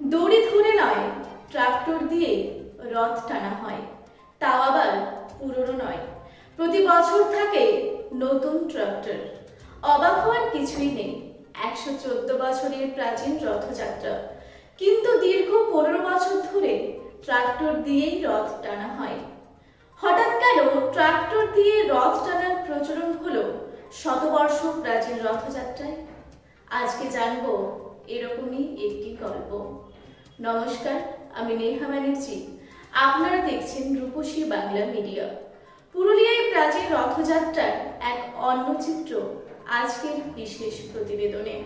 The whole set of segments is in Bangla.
দড়ি ধরে নয় ট্রাক্টর দিয়ে রথ টানা হয়। তাও আবার পুরনো নয়। প্রতি বছর থাকে নতুন ট্রাক্টর অবাক হওয়ার কিছুই নেই। একশো চোদ্দ বছরের প্রাচীন রথযাত্রা। কিন্তু দীর্ঘ পনেরো বছর ধরে ট্রাক্টর দিয়েই রথ টানা হয়। হঠাৎ কেন ট্রাক্টর দিয়ে রথ টানার প্রচলন হলো শতবর্ষ প্রাচীন রথযাত্রায়? আজকে জানব এরকমই একটি গল্প। নমস্কার, আমি নেহা ব্যানার্জি। আপনারা দেখছেন রূপসী বাংলা মিডিয়া। পুরুলিয়ায় প্রাচীন রথযাত্রার এক অন্য চিত্র আজকের বিশেষ প্রতিবেদনে।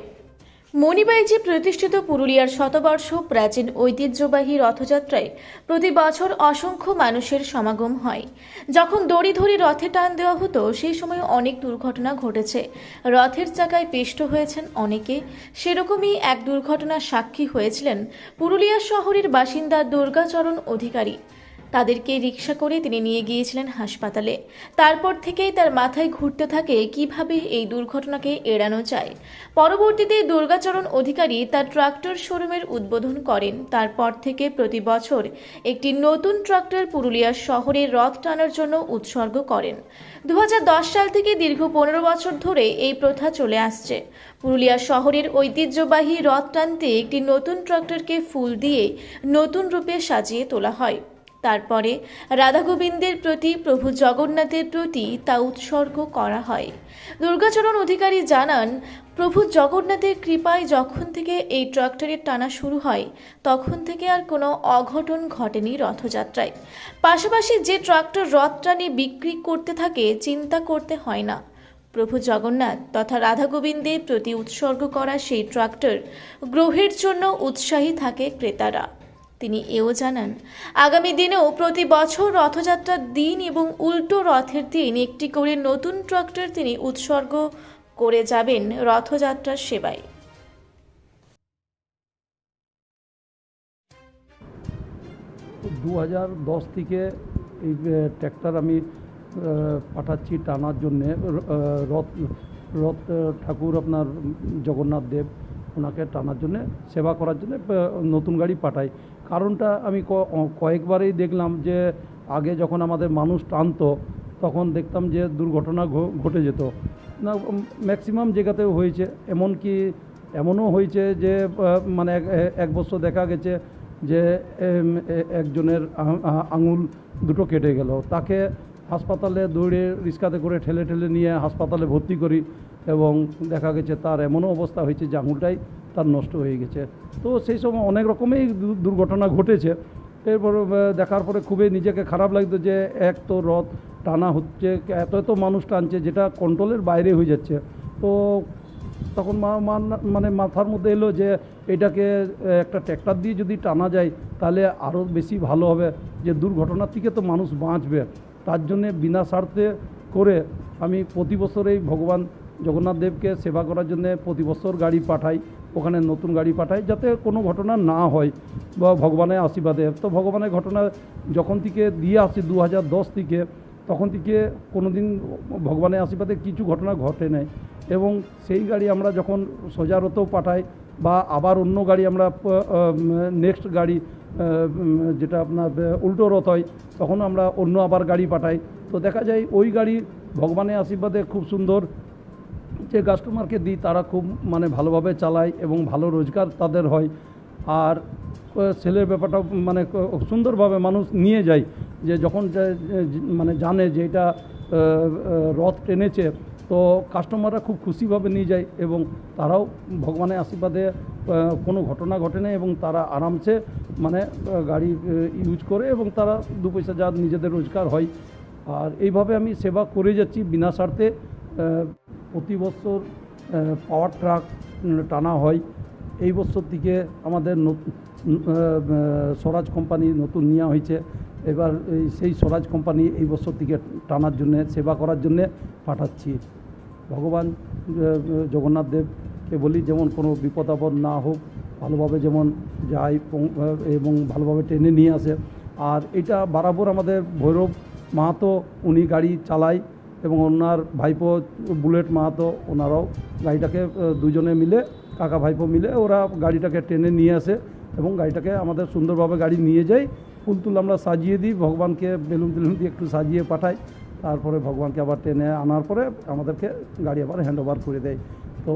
মণিবাইজি প্রতিষ্ঠিত পুরুলিয়ার শতবর্ষ প্রাচীন ঐতিহ্যবাহী রথযাত্রায় প্রতি বছর অসংখ্য মানুষের সমাগম হয়। যখন দড়ি ধরে রথে টান দেওয়া হতো, সেই সময় অনেক দুর্ঘটনা ঘটেছে। রথের চাকায় পিষ্ট হয়েছেন অনেকে। সেরকমই এক দুর্ঘটনার সাক্ষী হয়েছিলেন পুরুলিয়া শহরের বাসিন্দা দুর্গাচরণ অধিকারী। তাদেরকে রিক্সা করে তিনি নিয়ে গিয়েছিলেন হাসপাতালে। তারপর থেকেই তার মাথায় ঘুরতে থাকে কীভাবে এই দুর্ঘটনাকে এড়ানো যায়। পরবর্তীতে দুর্গাচরণ অধিকারী তার ট্রাক্টর শোরুমের উদ্বোধন করেন। তারপর থেকে প্রতি বছর একটি নতুন ট্রাক্টর পুরুলিয়া শহরে রথ টানার জন্য উৎসর্গ করেন। দু হাজার দশ সাল থেকে দীর্ঘ পনেরো বছর ধরে এই প্রথা চলে আসছে। পুরুলিয়া শহরের ঐতিহ্যবাহী রথ টানতে একটি নতুন ট্রাক্টরকে ফুল দিয়ে নতুন রূপে সাজিয়ে তোলা হয়। তারপরে রাধা গোবিন্দের প্রতি প্রভু জগন্নাথের প্রতি তা উৎসর্গ করা হয়। দুর্গাচরণ অধিকারী জানান, প্রভু জগন্নাথের কৃপায় যখন থেকে এই ট্রাক্টরের টানা শুরু হয়, তখন থেকে আর কোনো অঘটন ঘটেনি রথযাত্রায়। পাশাপাশি যে ট্রাক্টর রথ টানে বিক্রি করতে থাকে, চিন্তা করতে হয় না। প্রভু জগন্নাথ তথা রাধা গোবিন্দের প্রতি উৎসর্গ করা সেই ট্রাক্টর গ্রহের জন্য উৎসাহী থাকে ক্রেতারা। তিনি এও জানান, আগামী দিনেও প্রতি বছর রথযাত্রার দিন এবং উল্টো রথের দিন একটি করে নতুন ট্রাক্টর তিনি উৎসর্গ করে যাবেন রথযাত্রার সেবায়। দু হাজার দশ থেকে এই ট্র্যাক্টর আমি পাঠাচ্ছি টানার জন্যে। রথ রথ ঠাকুর আপনার জগন্নাথ দেব ওনাকে টানার জন্যে, সেবা করার জন্য নতুন গাড়ি পাঠাই। কারণটা আমি কয়েকবারই দেখলাম যে আগে যখন আমাদের মানুষ টানতো, তখন দেখতাম যে দুর্ঘটনা ঘটে যেত। না ম্যাক্সিমাম জায়গাতে হয়েছে, এমনকি এমনও হয়েছে যে মানে এক- বছর দেখা গেছে যে একজনের আঙুল দুটো কেটে গেল। তাকে হাসপাতালে দৌড়ে রিক্সাতে করে ঠেলে ঠেলে নিয়ে হাসপাতালে ভর্তি করি এবং দেখা গেছে তার এমনও অবস্থা হয়েছে যে আঙুলটাই তার নষ্ট হয়ে গেছে। তো সেই সময় অনেক রকমেই দুর্ঘটনা ঘটেছে। এরপর দেখার পরে খুবই নিজেকে খারাপ লাগতো যে এক তো রথ টানা হচ্ছে, এত এত মানুষ টানছে, যেটা কন্ট্রোলের বাইরে হয়ে যাচ্ছে। তো তখন মানে মাথার মধ্যে এলো যে এটাকে একটা ট্র্যাক্টর দিয়ে যদি টানা যায়, তাহলে আরও বেশি ভালো হবে। যে দুর্ঘটনার থেকে তো মানুষ বাঁচবে। তার জন্যে বিনা স্বার্থে করে আমি প্রতি বছর এই ভগবান জগন্নাথ দেবকে সেবা করার জন্য প্রতি বছর গাড়ি পাঠাই। ওখানে নতুন গাড়ি পাঠাই যাতে কোনো ঘটনা না হয় বা ভগবানের আশীর্বাদে। তো ভগবানের ঘটনা যখন থেকে দিয়ে আসি দু হাজার দশ থেকে, তখন থেকে কোনো দিন ভগবানের আশীর্বাদে কিছু ঘটনা ঘটে নাই। এবং সেই গাড়ি আমরা যখন সোজারতেও পাঠাই বা আবার অন্য গাড়ি আমরা নেক্সট গাড়ি যেটা আপনার উল্টো রথ হয়, তখন আমরা অন্য আবার গাড়ি পাঠাই। তো দেখা যায় ওই গাড়ি ভগবানের আশীর্বাদে খুব সুন্দর যে কাস্টমারকে দিই, তারা খুব মানে ভালোভাবে চালায় এবং ভালো রোজগার তাদের হয়। আর সেলের ব্যাপারটা মানে সুন্দরভাবে মানুষ নিয়ে যায় যে যখন মানে জানে যে এটা রথ টেনেছে, তো কাস্টমাররা খুব খুশিভাবে নিয়ে যায় এবং তারাও ভগবানের আশীর্বাদে কোনো ঘটনা ঘটে না এবং তারা আরামসে মানে গাড়ি ইউজ করে এবং তারা দু পয়সা যা নিজেদের রোজগার হয়। আর এইভাবে আমি সেবা করে যাচ্ছি বিনা স্বার্থে প্রতি বছর পাওয়ার ট্রাক টানা হয়। এই বছর থেকে আমাদের স্বরাজ কোম্পানি নতুন নেওয়া হয়েছে। এবার সেই স্বরাজ কোম্পানি এই বছর থেকে টানার জন্যে, সেবা করার জন্যে পাঠাচ্ছি। ভগবান জগন্নাথ দেবকে বলি, যেমন কোনো বিপদ আপদ না হোক, ভালোভাবে যেমন যায় এবং ভালোভাবে টেনে নিয়ে আসে। আর এটা বারাবর আমাদের ভৈরব মাহাতো, উনি গাড়ি চালায়। এবং ওনার ভাইপো বুলেট মাহাতো ওনারাও গাড়িটাকে দুজনে মিলে, কাকা ভাইপো মিলে ওরা গাড়িটাকে টেনে নিয়ে আসে এবং গাড়িটাকে আমাদের সুন্দরভাবে গাড়ি নিয়ে যাই ফুল তুল আমরা সাজিয়ে দিই, ভগবানকে বেলুন টেলুন দিয়ে একটু সাজিয়ে পাঠাই। তারপরে ভগবানকে আবার টেনে আনার পরে আমাদেরকে গাড়ি আবার হ্যান্ড ওভার করে দেয়। তো